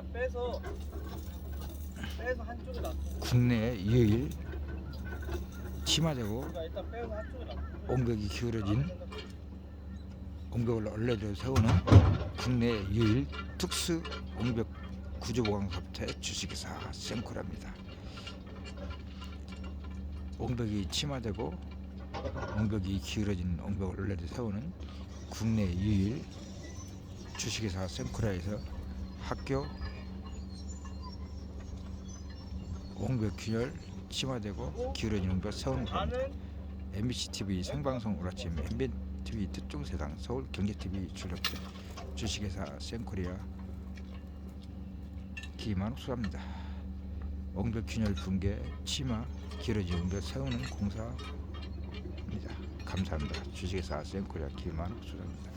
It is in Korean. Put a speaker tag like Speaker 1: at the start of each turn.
Speaker 1: 일단 빼서 빼서 한쪽에 놔.
Speaker 2: 국내 유일 치마되고
Speaker 1: 그러니까 일단 빼서 한쪽에 놔.
Speaker 2: 옹벽이 기울어진 옹벽을 얼레로 세우는 국내 유일 특수 옹벽 구조보강사업체 주식회사 생코라입니다. 옹벽이 치마되고 옹벽이 기울어진 옹벽을 얼레로 세우는 국내 유일 주식회사 생코라에서 학교 옹벽 균열 치마되고 기울어진 옹벽.
Speaker 1: 반은
Speaker 2: MBC TV 생방송 오라침 MBN TV 특종 세상 서울 경제 TV 출력제 주식회사 센코리아 기만 수합니다. 옹벽 균열 붕괴 치마 길어진 옹벽 세우는 공사입니다. 감사합니다. 주식회사 센코리아 기만 수합니다.